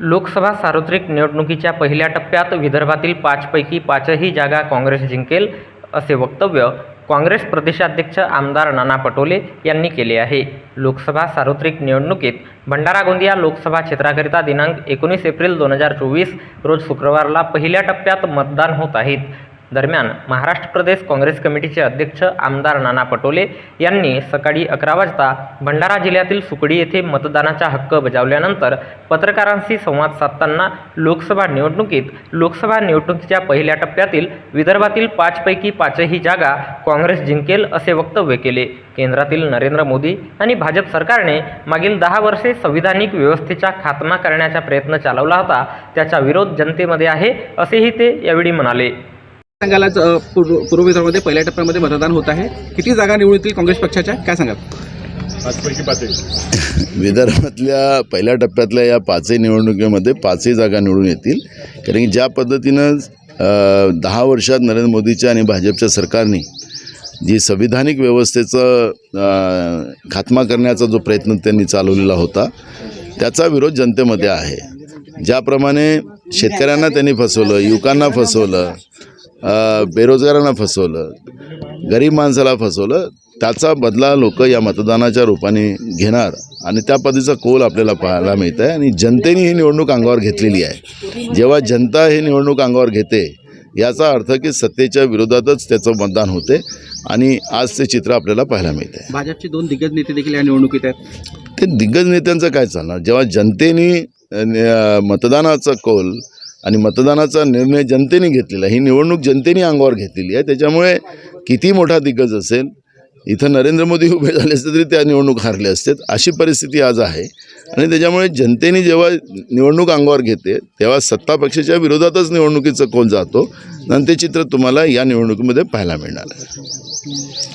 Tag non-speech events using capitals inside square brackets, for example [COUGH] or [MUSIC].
लोकसभा सार्वत्रिक निवडणुकीच्या पहिल्या टप्प्यात विदर्भातील पाचपैकी पाचही जागा काँग्रेस जिंकेल असे वक्तव्य काँग्रेस प्रदेशाध्यक्ष आमदार नाना पटोले यांनी केले आहे. लोकसभा सार्वत्रिक निवडणुकीत भंडारा गोंदिया लोकसभा क्षेत्राकरिता दिनांक एकोणीस एप्रिल दोन हजार चोवीस रोज शुक्रवारला पहिल्या टप्प्यात मतदान होत आहेत दरम्यान महाराष्ट्र प्रदेश काँग्रेस कमिटीचे अध्यक्ष आमदार नाना पटोले यांनी सकाळी अकरा वाजता भंडारा जिल्ह्यातील सुकडी येथे मतदानाचा हक्क बजावल्यानंतर पत्रकारांशी संवाद साधताना लोकसभा निवडणुकीत लोकसभा निवडणुकीच्या पहिल्या टप्प्यातील विदर्भातील पाचपैकी पाचही जागा काँग्रेस जिंकेल असे वक्तव्य केले. केंद्रातील नरेंद्र मोदी आणि भाजप सरकारने मागील दहा वर्षे संविधानिक व्यवस्थेचा खात्मा करण्याचा प्रयत्न चालवला होता. त्याचा विरोध जनतेमध्ये आहे असेही ते यावेळी म्हणाले. सांगाल आज पूर्व विदर्भामध्ये पहिल्या टप्प्यामध्ये मतदान होत आहे. किती जागा निवडून येतील काँग्रेस पक्षाच्या? काय सांगाल? पाचही. [LAUGHS] विदर्भातल्या पहिल्या टप्प्यातल्या या पाचही निवडणुकीमध्ये पाचही जागा निवडून येतील. कारण की ज्या पद्धतीनं दहा वर्षात नरेंद्र मोदीच्या आणि भाजपच्या सरकारने जी संविधानिक व्यवस्थेचं खात्मा करण्याचा जो प्रयत्न त्यांनी चालवलेला होता त्याचा विरोध जनतेमध्ये आहे. ज्याप्रमाणे शेतकऱ्यांना त्यांनी फसवलं युवकांना फसवलं बेरोजगारांना फसवलं गरीब माणसाला फसवलं त्याचा बदला लोक या मतदानाच्या रूपाने घेणार आणि त्या पद्धतीचा कोल आपल्याला पाहायला मिळत आहे आणि जनतेने ही निवडणूक अंगावर घेतलेली आहे. जेव्हा जनता ही निवडणूक अंगावर घेते याचा अर्थ की सत्तेच्या विरोधातच त्याचं मतदान होते आणि आज ते चित्र आपल्याला पाहायला मिळते भाजपचे दोन दिग्गज नेते देखील या निवडणुकीत आहेत. ते दिग्गज नेत्यांचं काय चालणार? जेव्हा जनतेने मतदानाचा कौल आणि मतदानाचा निर्णय जनतेने घेतलेला ही निवडणूक जनतेने अंगावर घेतलेली आहे. त्याच्यामुळे किती मोठा दिग्गज असेल इथं नरेंद्र मोदी उभे झाले असते तरी त्या निवडणूक हारले असते अशी परिस्थिती आज आहे. आणि त्याच्यामुळे जनतेने जेव्हा निवडणूक अंगावर घेते तेव्हा सत्ता पक्षाच्या विरोधातच निवडणुकीचं कोण जातो. आणि ते चित्र तुम्हाला या निवडणुकीमध्ये पाहायला मिळणार आहे.